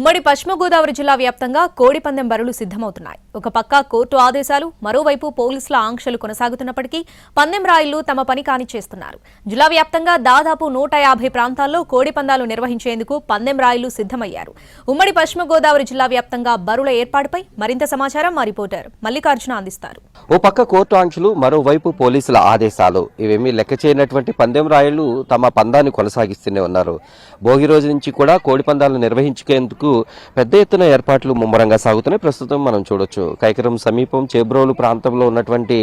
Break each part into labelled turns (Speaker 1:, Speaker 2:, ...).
Speaker 1: ఉమ్మడి పశ్చిమ గోదావరి జిల్లా వ్యాప్తంగా కోడిపందెం బరులు సిద్ధమవుతున్నాయి. ఒక పక్క కోర్టు ఆదేశాలు మరోవైపు పోలీసుల ఆంక్షలు కొనసాగుతున్నప్పటికీ పందెం రాయిళ్ళు తమ పని కాని చేస్తున్నారు. జిల్లా వ్యాప్తంగా దాదాపు నూట యాభై ప్రాంతాల్లో కోడిపందాలు నిర్వహించేందుకు పందెం రాయిళ్ళు సిద్ధమయ్యారు. ఉమ్మడి పశ్చిమ గోదావరి జిల్లా వ్యాప్తంగా బరుల ఏర్పాటుపై మరింత సమాచారం మా రిపోర్టర్ మల్లికార్జున అందిస్తారు.
Speaker 2: ఓ పక్క కోర్టు ఆంక్షలు మరోవైపు పోలీసుల ఆదేశాలు. ఇవేమీ లెక్క చేయనటువంటి పందెం రాయుళ్ళు తమ పందాన్ని కొనసాగిస్తూనే ఉన్నారు. భోగి రోజు నుంచి కూడా కోడి పందాలు నిర్వహించుకేందుకు పెద్ద ఎత్తున ఏర్పాట్లు ముమ్మరంగా సాగుతున్నాయి. ప్రస్తుతం మనం చూడొచ్చు కైకరం సమీపం చేబ్రోలు ప్రాంతంలో ఉన్నటువంటి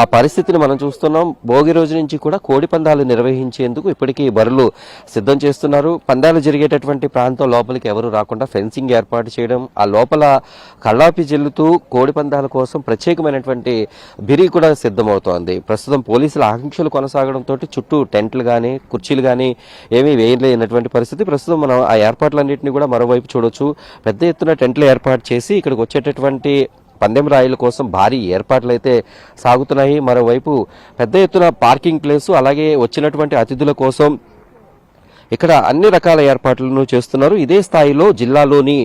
Speaker 2: ఆ పరిస్థితిని మనం చూస్తున్నాం. భోగి రోజు నుంచి కూడా కోడి పందాలు నిర్వహించేందుకు ఇప్పటికీ బరులు సిద్ధం చేస్తున్నారు. పందాలు జరిగేటటువంటి ప్రాంతం లోపలికి ఎవరు రాకుండా ఫెన్సింగ్ ఏర్పాటు చేయడం ఆ లోపల కళ్ళాపి జల్లుతూ కోడి పందాల కోసం ప్రత్యేకమైనటువంటి బిరి కూడా సిద్ధమవుతోంది. ప్రస్తుతం పోలీసుల ఆకాంక్షలు కొనసాగడంతో చుట్టూ టెంట్లు కానీ కుర్చీలు కానీ ఏమీ వేయలేనటువంటి పరిస్థితి. ప్రస్తుతం మనం ఆ ఏర్పాట్లన్నింటినీ కూడా మరోవైపు చూడొచ్చు. పెద్ద ఎత్తున టెంట్లు ఏర్పాటు చేసి ఇక్కడికి వచ్చేటటువంటి పందెం రాయిల కోసం భారీ ఏర్పాట్లు అయితే సాగుతున్నాయి. మరోవైపు పెద్ద ఎత్తున పార్కింగ్ ప్లేసు అలాగే వచ్చినటువంటి అతిథుల కోసం ఇక్కడ అన్ని రకాల ఏర్పాట్లను చేస్తున్నారు. ఇదే స్థాయిలో జిల్లాలోని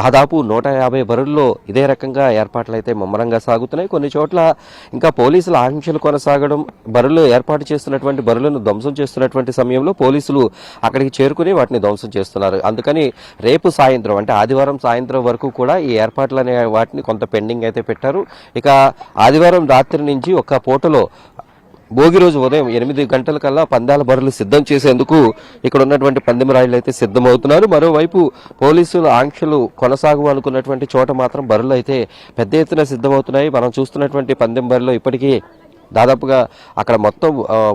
Speaker 2: దాదాపు నూట యాభై బరుల్లో ఇదే రకంగా ఏర్పాట్లు అయితే ముమ్మరంగా సాగుతున్నాయి. కొన్ని చోట్ల ఇంకా పోలీసుల ఆంక్షలు కొనసాగడం బరులు ఏర్పాటు చేస్తున్నటువంటి బరులను ధ్వంసం చేస్తున్నటువంటి సమయంలో పోలీసులు అక్కడికి చేరుకుని వాటిని ధ్వంసం చేస్తున్నారు. అందుకని రేపు సాయంత్రం అంటే ఆదివారం సాయంత్రం వరకు కూడా ఈ ఏర్పాట్లు అనే వాటిని కొంత పెండింగ్ అయితే పెట్టారు. ఇక ఆదివారం రాత్రి నుంచి ఒక్క పూటలో భోగి రోజు ఉదయం ఎనిమిది గంటల కల్లా పందాల బరులు సిద్ధం చేసేందుకు ఇక్కడ ఉన్నటువంటి పందెం రాయిలు అయితే సిద్ధమవుతున్నారు. మరోవైపు పోలీసులు ఆంక్షలు కొనసాగు అనుకున్నటువంటి చోట మాత్రం బరులు అయితే పెద్ద ఎత్తున సిద్ధమవుతున్నాయి. మనం చూస్తున్నటువంటి పందెం బరిలో ఇప్పటికీ దాదాపుగా అక్కడ మొత్తం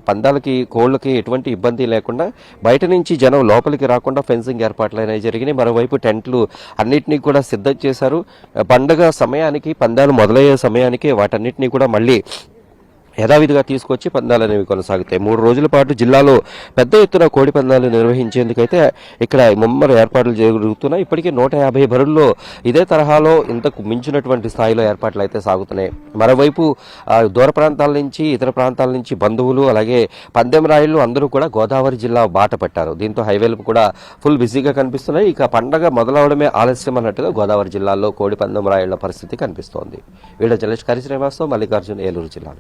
Speaker 2: పందాలకి కోళ్ళకి ఎటువంటి ఇబ్బంది లేకుండా బయట నుంచి జనం లోపలికి రాకుండా ఫెన్సింగ్ ఏర్పాట్లు అనేవి జరిగినాయి. మరోవైపు టెంట్లు అన్నిటినీ కూడా సిద్ధం చేశారు. పండగ సమయానికి పందాలు మొదలయ్యే సమయానికి వాటన్నిటినీ కూడా మళ్ళీ యథావిధిగా తీసుకొచ్చి పందాలు అనేవి కొనసాగుతాయి. మూడు రోజుల పాటు జిల్లాలో పెద్ద ఎత్తున కోడి పందాలు నిర్వహించేందుకైతే ఇక్కడ ముమ్మర ఏర్పాట్లు జరుగుతున్నాయి. ఇప్పటికే నూట యాభై బరుల్లో ఇదే తరహాలో ఇంతకు మించినటువంటి స్థాయిలో ఏర్పాట్లు అయితే సాగుతున్నాయి. మరోవైపు దూర ప్రాంతాల నుంచి ఇతర ప్రాంతాల నుంచి బంధువులు అలాగే పందెం రాయిలు అందరూ కూడా గోదావరి జిల్లా బాట పట్టారు. దీంతో హైవేలు కూడా ఫుల్ బిజీగా కనిపిస్తున్నాయి. ఇక పండగ మొదలవడమే ఆలస్యం అన్నట్టుగా గోదావరి జిల్లాలో కోడి పందెం రాయిళ్ళ పరిస్థితి కనిపిస్తోంది. వీడియో జలేష్ కరి శ్రీనివాసరావు మల్లికార్జున ఏలూరు జిల్లా